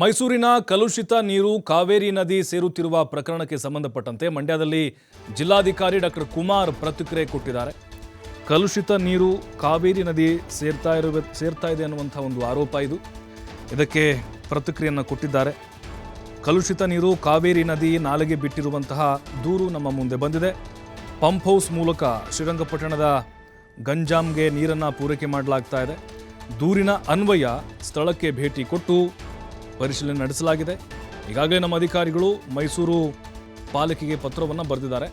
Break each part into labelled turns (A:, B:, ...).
A: ಮೈಸೂರಿನ ಕಲುಷಿತ ನೀರು ಕಾವೇರಿ ನದಿ ಸೇರುತ್ತಿರುವ ಪ್ರಕರಣಕ್ಕೆ ಸಂಬಂಧಪಟ್ಟಂತೆ ಮಂಡ್ಯದಲ್ಲಿ ಜಿಲ್ಲಾಧಿಕಾರಿ ಡಾಕ್ಟರ್ ಕುಮಾರ್ ಪ್ರತಿಕ್ರಿಯೆ ಕೊಟ್ಟಿದ್ದಾರೆ. ಕಲುಷಿತ ನೀರು ಕಾವೇರಿ ನದಿ ಸೇರ್ತಾ ಇರುವ, ಸೇರ್ತಾ ಇದೆ ಅನ್ನುವಂಥ ಒಂದು ಆರೋಪ ಇದು. ಇದಕ್ಕೆ ಪ್ರತಿಕ್ರಿಯೆಯನ್ನು ಕೊಟ್ಟಿದ್ದಾರೆ. ಕಲುಷಿತ ನೀರು ಕಾವೇರಿ ನದಿ ನಾಲೆಗೆ ಬಿಟ್ಟಿರುವಂತಹ ದೂರು ನಮ್ಮ ಮುಂದೆ ಬಂದಿದೆ. ಪಂಪ್ ಹೌಸ್ ಮೂಲಕ ಶ್ರೀರಂಗಪಟ್ಟಣದ ಗಂಜಾಮ್ಗೆ ನೀರನ್ನು ಪೂರೈಕೆ ಮಾಡಲಾಗ್ತಾ ಇದೆ. ದೂರಿನ ಅನ್ವಯ ಸ್ಥಳಕ್ಕೆ ಭೇಟಿ ಕೊಟ್ಟು ಪರಿಶೀಲನೆ ನಡೆಸಲಾಗಿದೆ. ಈಗಾಗಲೇ ನಮ್ಮ ಅಧಿಕಾರಿಗಳು ಮೈಸೂರು ಪಾಲಿಕೆಗೆ ಪತ್ರವನ್ನು ಬರೆದಿದ್ದಾರೆ.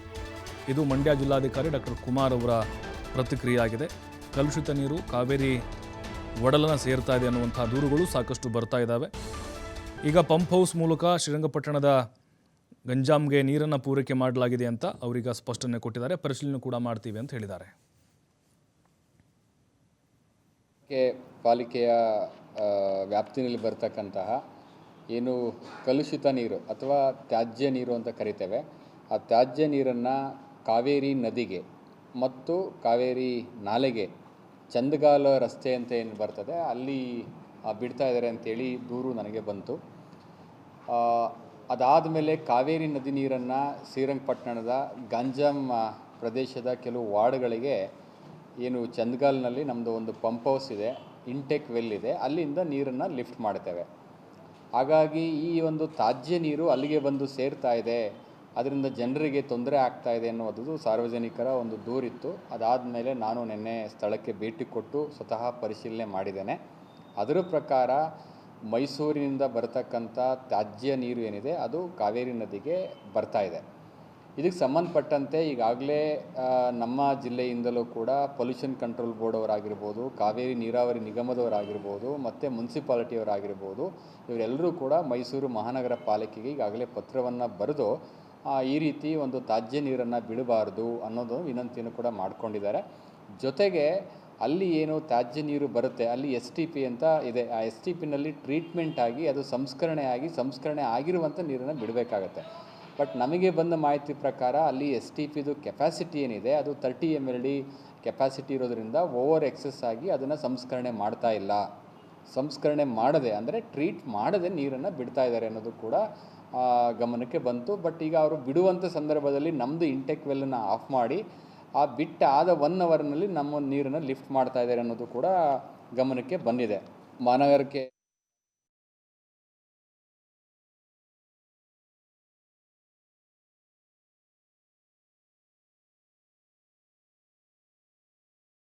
A: ಇದು ಮಂಡ್ಯ ಜಿಲ್ಲಾಧಿಕಾರಿ ಡಾಕ್ಟರ್ ಕುಮಾರ್ ಅವರ ಪ್ರತಿಕ್ರಿಯೆ ಆಗಿದೆ ಕಲುಷಿತ ನೀರು ಕಾವೇರಿ ಒಡಲನ ಸೇರ್ತಾ ಇದೆ ಅನ್ನುವಂಥ ದೂರುಗಳು ಸಾಕಷ್ಟು ಬರ್ತಾ ಇದ್ದಾವೆ ಈಗ ಪಂಪ್ ಹೌಸ್ ಮೂಲಕ ಶ್ರೀರಂಗಪಟ್ಟಣದ ಗಂಜಾಮ್ಗೆ ನೀರನ್ನು ಪೂರೈಕೆ ಮಾಡಲಾಗಿದೆ ಅಂತ ಅವರೀಗ ಸ್ಪಷ್ಟನೆ ಕೊಟ್ಟಿದ್ದಾರೆ. ಪರಿಶೀಲನೆ ಕೂಡ ಮಾಡ್ತೀವಿ ಅಂತ ಹೇಳಿದ್ದಾರೆ.
B: ಪಾಲಿಕೆಯ ವ್ಯಾಪ್ತಿನಲ್ಲಿ ಬರ್ತಕ್ಕಂತಹ ಏನು ಕಲುಷಿತ ನೀರು ಅಥವಾ ತ್ಯಾಜ್ಯ ನೀರು ಅಂತ ಕರಿತೇವೆ. ಆ ತ್ಯಾಜ್ಯ ನೀರನ್ನು ಕಾವೇರಿ ನದಿಗೆ ಮತ್ತು ಕಾವೇರಿ ನಾಲೆಗೆ ಚಂದಗಾಲ ರಸ್ತೆ ಅಂತ ಏನು ಬರ್ತದೆ, ಅಲ್ಲಿ ಬಿಡ್ತಾ ಇದ್ದಾರೆ ಅಂತೇಳಿ ದೂರು ನನಗೆ ಬಂತು. ಅದಾದ ಮೇಲೆ ಕಾವೇರಿ ನದಿ ನೀರನ್ನು ಶ್ರೀರಂಗಪಟ್ಟಣದ ಗಂಜಾಮ್ ಪ್ರದೇಶದ ಕೆಲವು ವಾರ್ಡ್ಗಳಿಗೆ ಏನು ಚಂದಗಾಲ್ನಲ್ಲಿ ನಮ್ಮದು ಒಂದು ಪಂಪ್ ಹೌಸ್ ಇದೆ ಇಂಟೆಕ್ ವೆಲ್ ಇದೆ, ಅಲ್ಲಿಂದ ನೀರನ್ನು ಲಿಫ್ಟ್ ಮಾಡ್ತೇವೆ. ಹಾಗಾಗಿ ಈ ಒಂದು ತ್ಯಾಜ್ಯ ನೀರು ಅಲ್ಲಿಗೆ ಬಂದು ಸೇರ್ತಾ ಇದೆ. ಅದರಿಂದ ಜನರಿಗೆ ತೊಂದರೆ ಆಗ್ತಾ ಇದೆ ಅನ್ನೋದು ಸಾರ್ವಜನಿಕರ ಒಂದು ದೂರಿತ್ತು. ಅದಾದ ಮೇಲೆ ನಾನು ನಿನ್ನೆ ಸ್ಥಳಕ್ಕೆ ಭೇಟಿ ಕೊಟ್ಟು ಸ್ವತಃ ಪರಿಶೀಲನೆ ಮಾಡಿದ್ದೇನೆ. ಅದರ ಪ್ರಕಾರ ಮೈಸೂರಿನಿಂದ ಬರತಕ್ಕಂಥ ತ್ಯಾಜ್ಯ ನೀರು ಏನಿದೆ ಅದು ಕಾವೇರಿ ನದಿಗೆ ಬರ್ತಾ ಇದೆ. ಇದಕ್ಕೆ ಸಂಬಂಧಪಟ್ಟಂತೆ ಈಗಾಗಲೇ ನಮ್ಮ ಜಿಲ್ಲೆಯಿಂದಲೂ ಕೂಡ ಪೊಲ್ಯೂಷನ್ ಕಂಟ್ರೋಲ್ ಬೋರ್ಡ್ ಅವರಾಗಿರ್ಬೋದು, ಕಾವೇರಿ ನೀರಾವರಿ ನಿಗಮದವರಾಗಿರ್ಬೋದು, ಮತ್ತು ಮುನ್ಸಿಪಾಲಿಟಿಯವರಾಗಿರ್ಬೋದು, ಇವರೆಲ್ಲರೂ ಕೂಡ ಮೈಸೂರು ಮಹಾನಗರ ಪಾಲಿಕೆಗೆ ಈಗಾಗಲೇ ಪತ್ರವನ್ನು ಬರೆದು ಈ ರೀತಿ ಒಂದು ತಾಜ್ಯ ನೀರನ್ನು ಬಿಡಬಾರ್ದು ಅನ್ನೋದು ವಿನಂತಿಯನ್ನು ಕೂಡ ಮಾಡ್ಕೊಂಡಿದ್ದಾರೆ. ಜೊತೆಗೆ ಅಲ್ಲಿ ಏನು ತ್ಯಾಜ್ಯ ನೀರು ಬರುತ್ತೆ, ಅಲ್ಲಿ ಎಸ್ ಟಿ ಪಿ ಅಂತ ಇದೆ. ಆ ಎಸ್ ಟಿ ಪಿನಲ್ಲಿ ಟ್ರೀಟ್ಮೆಂಟ್ ಆಗಿ, ಅದು ಸಂಸ್ಕರಣೆ ಆಗಿ ಸಂಸ್ಕರಣೆ ಆಗಿರುವಂಥ ನೀರನ್ನು ಬಿಡಬೇಕಾಗತ್ತೆ. ಬಟ್ ನಮಗೆ ಬಂದ ಮಾಹಿತಿ ಪ್ರಕಾರ ಅಲ್ಲಿ ಎಸ್ ಟಿ ಪಿದು ಕೆಪಾಸಿಟಿ ಏನಿದೆ, ಅದು thirty M L D capacity ಇರೋದರಿಂದ ಓವರ್ ಎಕ್ಸಸ್ ಆಗಿ ಅದನ್ನು ಸಂಸ್ಕರಣೆ ಮಾಡ್ತಾ ಇಲ್ಲ. ಸಂಸ್ಕರಣೆ ಮಾಡದೆ ಅಂದರೆ ಟ್ರೀಟ್ ಮಾಡದೆ ನೀರನ್ನು ಬಿಡ್ತಾ ಇದ್ದಾರೆ ಅನ್ನೋದು ಕೂಡ ಗಮನಕ್ಕೆ ಬಂತು. ಬಟ್ ಈಗ ಅವರು ಬಿಡುವಂಥ ಸಂದರ್ಭದಲ್ಲಿ ನಮ್ಮದು ಇಂಟೆಕ್ ವೆಲ್ಲನ್ನು ಆಫ್ ಮಾಡಿ, ಆ ಬಿಟ್ಟ ಆದ ಒನ್ ಅವರ್ನಲ್ಲಿ ನಮ್ಮ ನೀರನ್ನು ಲಿಫ್ಟ್ ಮಾಡ್ತಾ ಇದ್ದಾರೆ ಅನ್ನೋದು ಕೂಡ ಗಮನಕ್ಕೆ ಬಂದಿದೆ. ಮಹಾನಗರಕ್ಕೆ